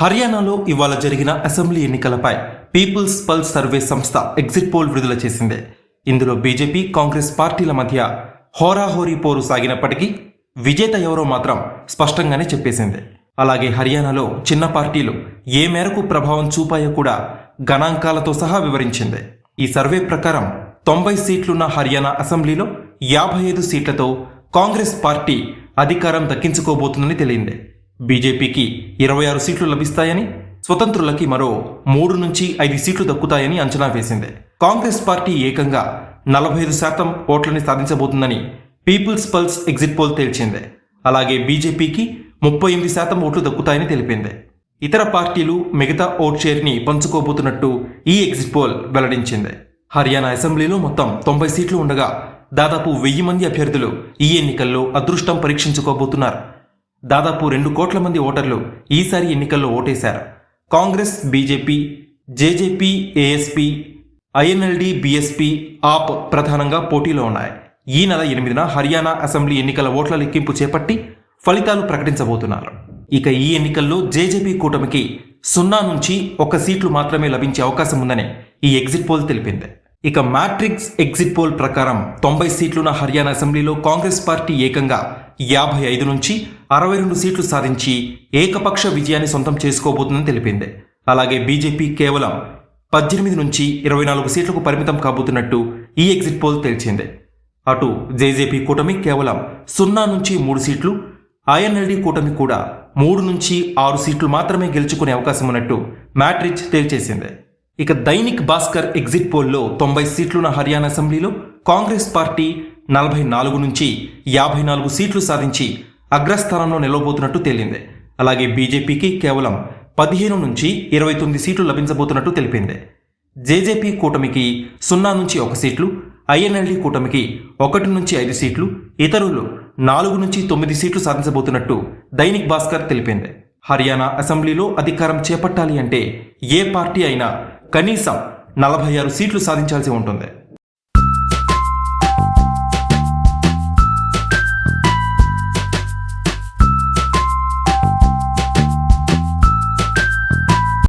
హర్యానాలో ఇవాళ జరిగిన అసెంబ్లీ ఎన్నికలపై పీపుల్స్ పల్స్ సర్వే సంస్థ ఎగ్జిట్ పోల్ విడుదల చేసింది. ఇందులో బీజేపీ కాంగ్రెస్ పార్టీల మధ్య హోరాహోరీ పోరు సాగినప్పటికీ విజేత ఎవరో మాత్రం స్పష్టంగానే చెప్పేసింది. అలాగే హర్యానాలో చిన్న పార్టీలు ఏ మేరకు ప్రభావం చూపాయో కూడా గణాంకాలతో సహా వివరించింది. ఈ సర్వే ప్రకారం తొంభై సీట్లున్న హర్యానా అసెంబ్లీలో యాభై ఐదు సీట్లతో కాంగ్రెస్ పార్టీ అధికారం దక్కించుకోబోతుందని తెలియంది. బీజేపీకి ఇరవై ఆరు సీట్లు లభిస్తాయని స్వతంత్రులకి మరో మూడు నుంచి ఐదు సీట్లు దక్కుతాయని అంచనా వేసింది. కాంగ్రెస్ పార్టీ ఏకంగా నలభై ఐదు శాతం ఓట్లని సాధించబోతుందని పీపుల్స్ పల్స్ ఎగ్జిట్ పోల్ తేల్చింది. అలాగే బీజేపీకి ముప్పై ఎనిమిది శాతం ఓట్లు దక్కుతాయని తెలిపింది. ఇతర పార్టీలు మిగతా ఓట్ షేర్ని పంచుకోబోతున్నట్టు ఈ ఎగ్జిట్ పోల్ వెల్లడించింది. హర్యానా అసెంబ్లీలో మొత్తం తొంభై సీట్లు ఉండగా దాదాపు వెయ్యి మంది అభ్యర్థులు ఈ ఎన్నికల్లో అదృష్టం పరీక్షించుకోబోతున్నారు. దాదాపు రెండు కోట్ల మంది ఓటర్లు ఈసారి ఎన్నికల్లో ఓటేశారు. Congress BJP JJP ASP INLD BSP AAP ప్రధానంగా పోటీలో ఉన్నాయి. ఈ నెల ఎనిమిదిన హర్యానా అసెంబ్లీ ఎన్నికల ఓట్ల లెక్కింపు చేపట్టి ఫలితాలు ప్రకటించబోతున్నారు. ఇక ఈ ఎన్నికల్లో జేజేపీ కూటమికి సున్నా నుంచి ఒక సీట్లు మాత్రమే లభించే అవకాశం ఉందని ఈ ఎగ్జిట్ పోల్ తెలిపింది. ఇక మ్యాట్రిక్స్ ఎగ్జిట్ పోల్ ప్రకారం తొంభై సీట్లున్న హర్యానా అసెంబ్లీలో కాంగ్రెస్ పార్టీ ఏకంగా యాభై ఐదు నుంచి అరవై రెండు సీట్లు సాధించి ఏకపక్ష విజయాన్ని సొంతం చేసుకోబోతుందని తెలిపింది. అలాగే బీజేపీ కేవలం పద్దెనిమిది నుంచి ఇరవై నాలుగు సీట్లకు పరిమితం కాబోతున్నట్టు ఈ ఎగ్జిట్ పోల్ తేల్చింది అటు జేజేపీ కూటమి కేవలం సున్నా నుంచి మూడు సీట్లు ఐఎన్ఎల్డి కూటమి కూడా మూడు నుంచి ఆరు సీట్లు మాత్రమే గెలుచుకునే అవకాశం ఉన్నట్టు మ్యాట్రిచ్ తేల్చేసింది ఇక దైనిక్ భాస్కర్ ఎగ్జిట్ పోల్లో తొంభై సీట్లున్న హర్యానా అసెంబ్లీలో కాంగ్రెస్ పార్టీ నలభై నాలుగు నుంచి యాభై నాలుగు సీట్లు సాధించి అగ్రస్థానంలో నిలవబోతున్నట్టు తేలింది. అలాగే బీజేపీకి కేవలం పదిహేను నుంచి ఇరవై తొమ్మిది సీట్లు లభించబోతున్నట్టు తెలిపింది. జేజేపీ కూటమికి సున్నా నుంచి ఒక సీట్లు ఐఎన్ఎల్డి కూటమికి ఒకటి నుంచి ఐదు సీట్లు ఇతరులు నాలుగు నుంచి తొమ్మిది సీట్లు సాధించబోతున్నట్టు దైనిక్ భాస్కర్ తెలిపింది. హర్యానా అసెంబ్లీలో అధికారం చేపట్టాలి అంటే ఏ పార్టీ అయినా కనీసం నలభై ఆరు సీట్లు సాధించాల్సి ఉంటుంది.